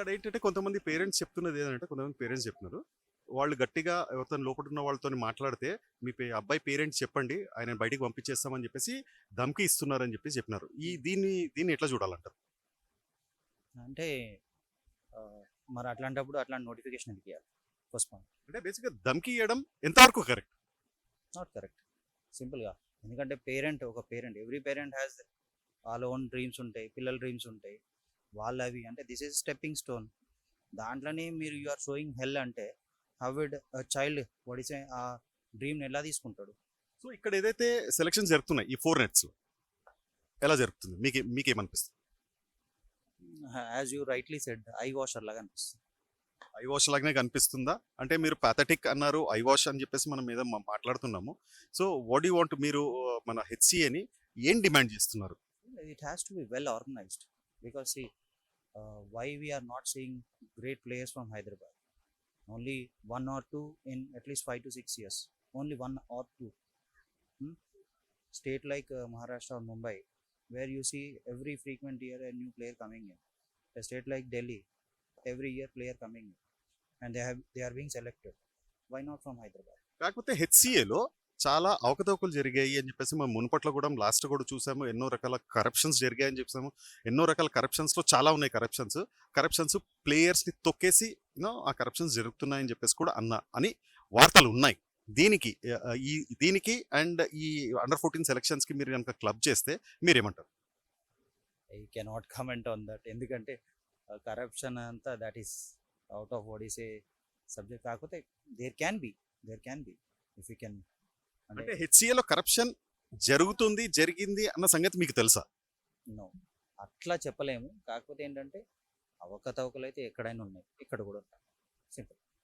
ఇక్కడ ఏంటంటే కొంతమంది పేరెంట్స్ చెప్తున్నది ఏంటంటే కొంతమంది పేరెంట్స్ చెప్తున్నారు. వాళ్ళు గట్టిగా ఎవరితో లోపల ఉన్న వాళ్ళతో మాట్లాడితే మీ అబ్బాయి పేరెంట్స్ చెప్పండి ఆయన బయటికి పంపించేస్తామని చెప్పేసి ధమ్కి ఇస్తున్నారని చెప్పేసి చెప్పినారు. ఈ దీన్ని దీన్ని ఎట్లా చూడాలంటారు? అంటే మరి అట్లాంటప్పుడు అట్లాంటి నోటిఫికేషన్ ఎందుకు ఇవ్వాలి ఫస్ట్ పాయింట్ అంటే బేసిక్గా ధమ్కి ఇవ్వడం ఎంతవరకు కరెక్ట్? నాట్ కరెక్ట్ సింపుల్గా ఎందుకంటే పేరెంట్ ఒక పేరెంట్. ఎవ్రీ పేరెంట్ హ్యాస్ వాళ్ళ ఓన్ డ్రీమ్స్ ఉంటాయి పిల్లల డ్రీమ్స్ ఉంటాయి. వాళ్ళ అవి అంటే దిస్ ఈజ్ స్టెప్పింగ్ స్టోన్ దాంట్లోనే మీరు యు ఆర్ షోయింగ్ హెల్ అంటే హౌ విడ్ చైల్డ్ వడిసే ఆ డ్రీమ్ని ఎలా తీసుకుంటాడు? సో ఇక్కడ ఏదైతే సెలక్షన్ జరుగుతున్నాయి ఈ ఫోర్ నెట్స్ ఎలా జరుగుతుంది మీకు మీకేమనిపిస్తుంది? As you rightly said eye washer లాగా అనిపిస్తుంది. ఐ వాష్ లాగానే కనిపిస్తుందా? అంటే మీరు పాథటిక్ అన్నారు ఐ వాష్ అని చెప్పేసి మనం ఏదో మా- మాట్లాడుతున్నాము. సో వాట్ యూ వాంట్ మీరు మన హెచ్సిఏని ఏం డిమాండ్ చేస్తున్నారు? It has to be well organized. Because see uh, why we are not seeing great players from hyderabad only one or two in at least five to six years only one or two Hmm? state like uh, maharashtra or mumbai where you see every frequent year a new player coming in a state like delhi every year player coming in and they have they are being selected why not from hyderabad కాకపోతే హెచ్సిఏలో చాలా అవకతవకలు జరిగాయి అని చెప్పేసి మేము మునుపట్లో కూడా last కూడా చూసాము. ఎన్నో రకాల కరప్షన్స్ జరిగాయని చెప్పాము ఎన్నో రకాల కరప్షన్స్లో చాలా ఉన్నాయి కరప్షన్స్ కరప్షన్స్ ప్లేయర్స్ని తొక్కేసి ఆ కరప్షన్స్ జరుగుతున్నాయని చెప్పేసి కూడా అన్న అని వార్తలు ఉన్నాయి. దీనికి ఈ దీనికి అండ్ ఈ అండర్ ఫోర్టీన్ సెలక్షన్స్కి మీరు కనుక క్లబ్ చేస్తే మీరేమంటారు? I cannot comment on that ఎందుకంటే కరప్షన్ అంతా దట్ ఈస్ అవుట్ ఆఫ్ బాడీసే ఏ సబ్జెక్ట్ కాకపోతే there can be there can be if you can అంటే హెచ్సిఏలో కరప్షన్ జరుగుతుంది జరిగింది అన్న సంగతి మీకు తెలుసా? అట్లా చెప్పలేము. కాకపోతే ఏంటంటే అవకతవకలు అయితే ఎక్కడైనా ఉన్నాయి. ఇక్కడ కూడా సింపుల్.